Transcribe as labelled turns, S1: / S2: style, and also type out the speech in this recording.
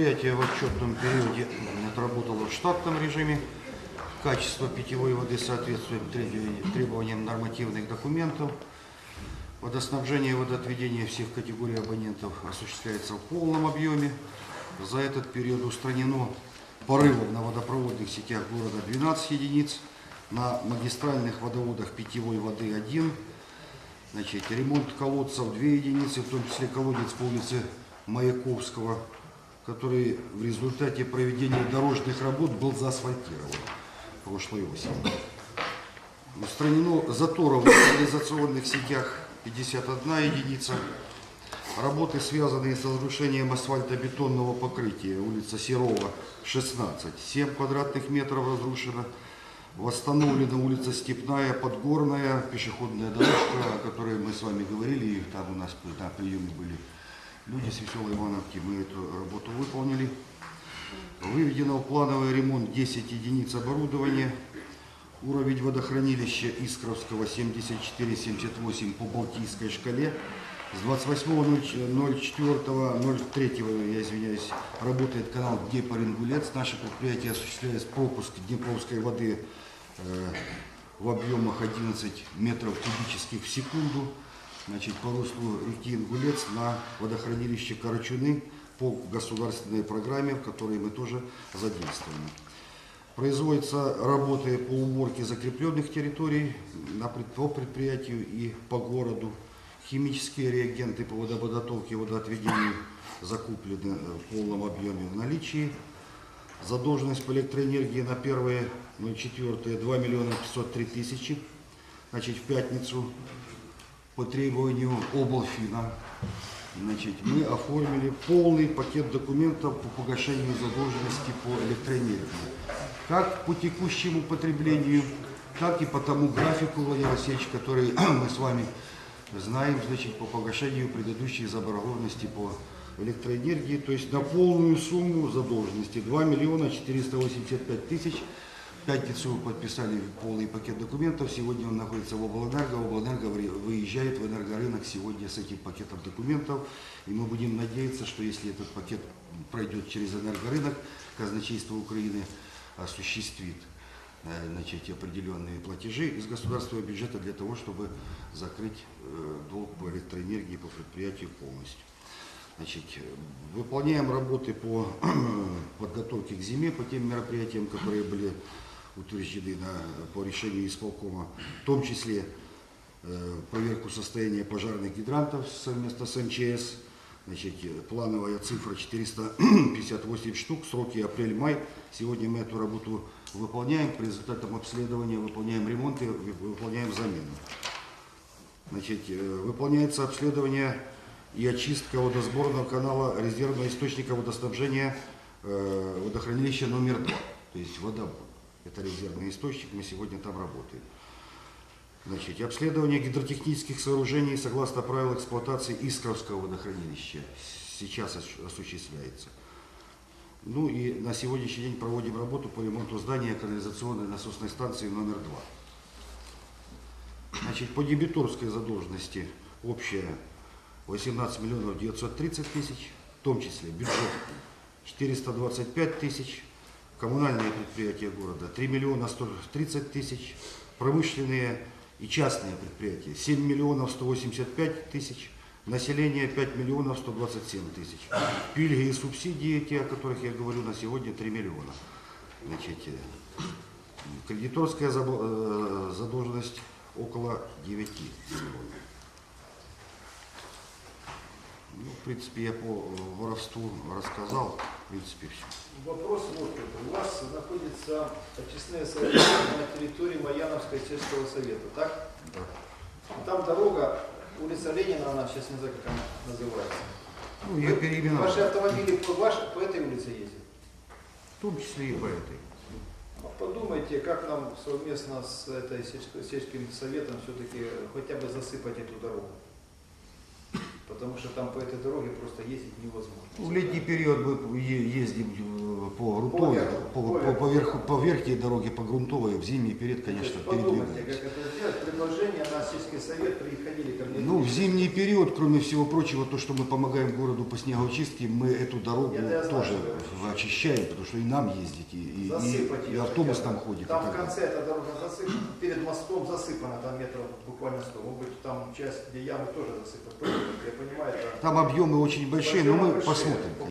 S1: Предприятие в отчетном периоде отработало в штатном режиме. Качество питьевой воды соответствует требованиям- нормативных документов. Водоснабжение и водоотведение всех категорий абонентов осуществляется в полном объеме. За этот период устранено порывов на водопроводных сетях города 12 единиц, на магистральных водоводах питьевой воды 1, Значит, ремонт колодцев 2 единицы, в том числе колодец по улице Маяковского, который в результате проведения дорожных работ был заасфальтирован прошлой осенью. Устранено заторов в канализационных сетях 51 единица. Работы, связанные с разрушением асфальтобетонного покрытия, улица Серова, 16, 7 квадратных метров разрушено. Восстановлена улица Степная, Подгорная, пешеходная дорожка, о которой мы с вами говорили, и там у нас на приеме были люди с Веселой Ивановки, мы эту работу выполнили. Выведено в плановый ремонт 10 единиц оборудования. Уровень водохранилища Искровского 74-78 по Балтийской шкале. С 28.04.03, я извиняюсь, работает канал Днепр-Ингулец. Наше предприятие осуществляет пропуск Днепровской воды э, в объемах 11 метров кубических в секунду. Значит, по руслу реки Ингулец на водохранилище Карачуны по государственной программе, в которой мы тоже задействованы. Производятся работы по уборке закрепленных территорий на по предприятию и по городу. Химические реагенты по водоподготовке и водоотведению закуплены в полном объеме в наличии. Задолженность по электроэнергии на 1.04 2 миллиона 503 тысячи. Значит, в пятницу по требованию облфина значит, мы оформили полный пакет документов по погашению задолженности по электроэнергии. Как по текущему потреблению, так и по тому графику, Владимир Васильевич, который мы с вами знаем, значит, по погашению предыдущей заборгованности по электроэнергии, то есть на полную сумму задолженности 2 миллиона 485 тысяч. В пятницу подписали полный пакет документов, сегодня он находится в облэнерго, облэнерго вы- выезжает в энергорынок сегодня с этим пакетом документов, и мы будем надеяться, что если этот пакет пройдет через энергорынок, казначейство Украины осуществит э, значит, определенные платежи из государственного бюджета для того, чтобы закрыть э, долг по электроэнергии по предприятию полностью. Значит, выполняем работы по подготовке к зиме, по тем мероприятиям, которые были утверждены на- по решению исполкома, в том числе э, проверку состояния пожарных гидрантов совместно с МЧС. Значит, э, плановая цифра 458 штук, сроки апрель-май. Сегодня мы эту работу выполняем, по результатам обследования выполняем ремонт и вы- выполняем замену. Значит, э, выполняется обследование и очистка водосборного канала резервного источника водоснабжения э, водохранилища номер 2, то есть водовод. Это резервный источник, мы сегодня там работаем. Значит, обследование гидротехнических сооружений согласно правил эксплуатации Искровского водохранилища сейчас ос- осуществляется. Ну и на сегодняшний день проводим работу по ремонту здания канализационной насосной станции номер 2. Значит, по дебиторской задолженности общая 18 миллионов 930 тысяч, в том числе бюджет 425 тысяч, коммунальные предприятия города 3 миллиона 130 тысяч, промышленные и частные предприятия 7 миллионов 185 тысяч, население 5 миллионов 127 тысяч. Пильги и субсидии, те, о которых я говорю, на сегодня 3 миллиона. Значит, кредиторская задолженность около 9 миллионов. Ну, в принципе, я по воровству рассказал, в принципе, все.
S2: Вопрос вот. У вас находится очистные сооружения на территории Маяновского сельского совета, так?
S1: Да.
S2: Там дорога, улица Ленина, она сейчас не знаю, как она называется.
S1: Ну, я переименовал.
S2: Ваши автомобили по, ваш- по этой улице ездят?
S1: В том числе и по этой.
S2: А Подумайте, как нам совместно с этой сельским советом все-таки хотя бы засыпать эту дорогу. Потому что там по этой дороге просто ездить невозможно.
S1: В летний период мы ездим э, по грунтовой,
S2: Поверху,
S1: по, по,
S2: поверху.
S1: по верху, по верхней дороге, по грунтовой, в зимний период, конечно,
S2: как это сделать. Предложение на сельский совет приходили ко мне.
S1: Ну, в зимний период, кроме всего прочего, то, что мы помогаем городу по снегоочистке, мы эту дорогу
S2: Это знаю,
S1: тоже
S2: вы
S1: очищаем, потому что и нам ездить, и, и- и-
S2: засыпать
S1: и
S2: ее
S1: автобус
S2: хотя бы.
S1: там ходит. и
S2: Там в конце эта дорога засыпана, перед мостом засыпана, там метров буквально 100. Может быть, там часть, где ямы тоже. Подумайте, Я понимаю, это
S1: Там объемы очень большие, но мы
S2: большие.
S1: посмотрим.